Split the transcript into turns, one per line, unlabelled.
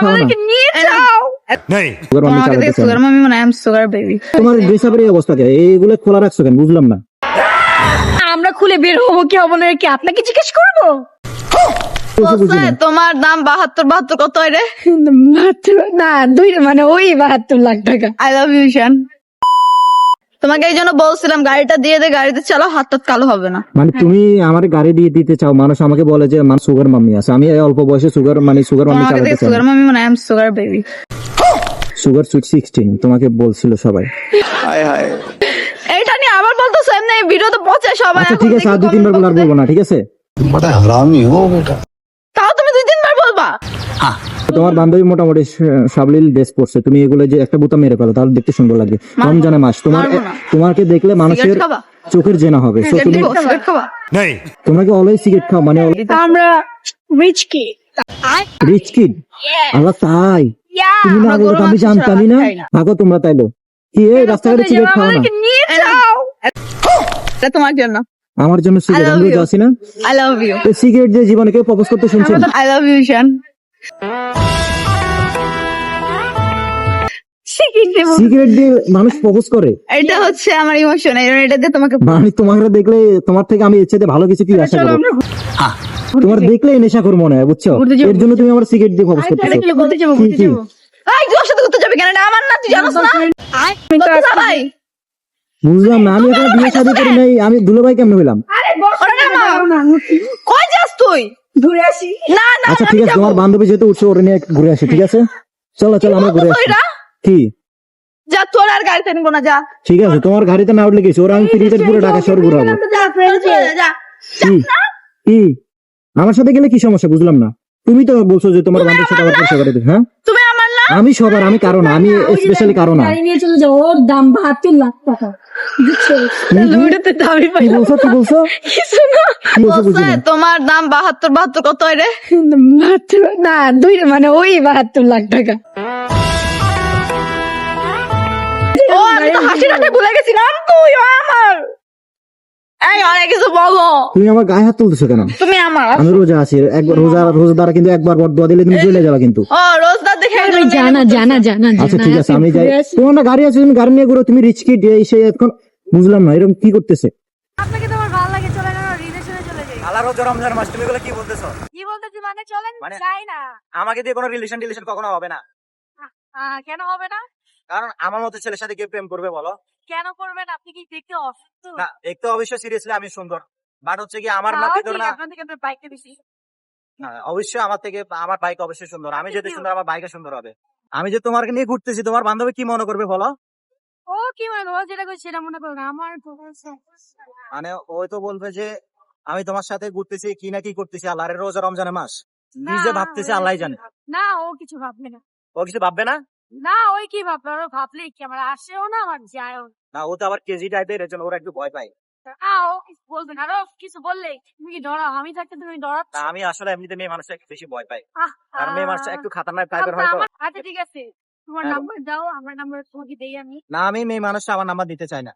খাও না তোমার এই অবস্থা কে? এইগুলো খোলা রাখছো কেন? বুঝলাম না।
আমরা খুলে বের হব কি হব না কি? আপনাকে জিজ্ঞেস করব? তোমার দাম বাহাত্তর বাহাত্তর কত হয় রে?
না দুই মানে ওই বাহাত্তর লাখ টাকা।
আই লাভ ইউ ঈশান তোমাকে এই জন্য বলছিলাম গাড়িটা দিয়ে দে গাড়িতে চালাও হাত টাত কালো হবে না।
মানে তুমি আমার গাড়ি দিয়ে দিতে চাও মানুষ আমাকে বলে যে মানে সুগার মাম্মি আছে। আমি অল্প বয়সে সুগার মানে সুগার মাম্মি চালাতে চাই।
সুগার মাম্মি মানে I am sugar baby
sugar sweet 16 তোমাকে বলছিল সবাই।
হাই হাই এইটা নিয়ে আবার বলতো সেম নাই ভিডিও তো পচে সবাই
আচ্ছা ঠিক আছে আর দুই তিনবার
বলার
বলব না ঠিক আছে?
বড় হারামি হো বেটা।
তোমার বান্ধবী মোটামুটি সাবলীল ড্রেস পরছে তুমি এগুলো যে একটা বোতাম মেরে ফেলো তাহলে দেখতে সুন্দর লাগবে রমজানে মাস তোমার তোমাকে দেখলে মানুষের চোখের জেনা হবে।
সিগারেট
তুমি
দিব? সিগারেট
তোমাকে অলওয়েজ সিগারেট খাও মানে
আমরা রিচ কি
রিচ আল্লাহ তাই। তুমি না
আমরা
বলো আমি জানতামই না। তোমরা তাইলো। কি এই রাস্তাঘাটে সিগারেট খাও না
এটা তোমার জন্য।
আমার জন্য সিগারেট আমি যাচ্ছি না।
আই লাভ ইউ
তো সিগারেট যে জীবনে কেউ প্রপোজ করতে শুনছেন
I love you Ishan
cigarette দিয়ে মানুষ প্রপোজ করে
এটা হচ্ছে আমার ইমোশন এটা দিয়ে তোমাকে
মানে তোমাকে দেখলে তোমার থেকে আমি ভালো কিছু কি আশা করব তোমার দেখলে নেশা করব মনে হয় বুঝছ এর জন্য তুমি আমার সিগারেট দিয়ে প্রপোজ করতেছো কি কি
সাথে ঘুরতে যাবি কেন এটা আমার না তুই জানোস না করতে ভাই
বুঝলাম না আমি এখন বিয়ে শাদী করি নাই আমি দুলো ভাই কেমন হইলাম
না তুই?
ঘুরে আসি।
না না
আচ্ছা ঠিক আছে তোমার বান্ধবী যেহেতু উঠছে ওরে নিয়ে ঘুরে আসি ঠিক আছে? চলো চলো আমরা ঘুরে আসি। কি?
যা তোর আর গাড়িতে নিবো না যা।
ঠিক আছে তোমার গাড়িতে না উঠলে কিছু ওরা আমি ফ্রিজের পুরো ঢাকা শহর ঘুরাবো।
যা যা।
কি? কি? আমার সাথে গেলে কি সমস্যা বুঝলাম না। তুমি তো বলছো যে তোমার বান্ধবীর সাথে আবার পরিচয় করে হ্যাঁ?
তুমি আমার না?
আমি সবার আমি কারণ আমি স্পেশালি কারণ না।
নিয়ে চলে যাও ওর দাম বাহাত্তর লাখ টাকা।
তোমার দাম বাহাত্তর বাহাত্তর কত রে?
বাহাত্তর না দুই মানে ওই বাহাত্তর লাখ টাকা।
ও আমি তো হাসি হাসি ভুলে গেছিলাম। তুই আমার। এই অনেক কিছু বলো।
তুমি আমার গায়ে হাত তুলতেছো কেন?
তুমি আমার।
আমি রোজা আছি একবার রোজা রোজা দ্বারা কিন্তু একবার বর দোয়া দিলে তুমি চলে যাবে কিন্তু।
ও রোজদার দেখে
জানা জানা জানা
আচ্ছা ঠিক আছে আমি যাই। তোমার না গাড়ি আছে তুমি গাড়ি নিয়ে ঘুরো তুমি রিচকি এই সেই এখন বুঝলাম না এরকম কি করতেছে?
আপনাকে তোমার ভালো লাগে চলে গেল রিলেশনে চলে যাই।
আল্লাহ রোজা রমজান মাস তুমি এগুলো কি বলতেছো?
কি বলতেছি মানে চলেন
মানে-
যাই না।
আমাকে দিয়ে কোনো রিলেশন টিলেশন কখনো হবে না।
কেন হবে না?
কারণ আমার মতো ছেলের সাথে কে প্রেম করবে বলো।
কেন করবেন? আপনি কি দেখতে অসুস্থ?
না দেখতে অবশ্যই সিরিয়াসলি আমি সুন্দর। বাট হচ্ছে কি আমার ধরো না
বাইকটা বেশি
হ্যাঁ, অবশ্যই আমার থেকে আমার বাইক অবশ্যই সুন্দর। আমি যদি সুন্দর আমার বাইকে সুন্দর হবে। আমি যে তোমাকে নিয়ে ঘুরতেছি তোমার বান্ধবী কি মনে করবে বলো?
ও কি মনে করো যেটা করছে সেটা মনে করো না। আমার
মানে ওই তো বলবে যে আমি তোমার সাথে ঘুরতেছি কি না কি করতেছি আল্লাহরের রোজা রমজানের মাস। নিজে ভাবতেছে আল্লাহ জানে।
না ও কিছু ভাববে না।
ও কিছু ভাববে না?
না ওই কি ভাববে? ওরা ভাবলে কি? আমার আসেও না আমার যায়ও না।
না ও তো আবার কেজি টাইপের এর জন্য ওরা একটু ভয় পায়।
কিছু বলবে আরও কিছু বললে। তুমি কি ডরাও আমি থাকতে তুমি ডরাচ্ছ
আমি আসলে এমনিতে মেয়ে একটু বেশি ভয় পাই। আর মেয়ে
মানুষ
একটু খাতারনাক টাইপের
আচ্ছা, আচ্ছা ঠিক আছে। তোমার
হ্যাঁ।
নাম্বার দাও আমার নাম্বার তোমাকে দেই আমি।
না আমি মেয়ে মানুষটা আমার নাম্বার দিতে চাই না।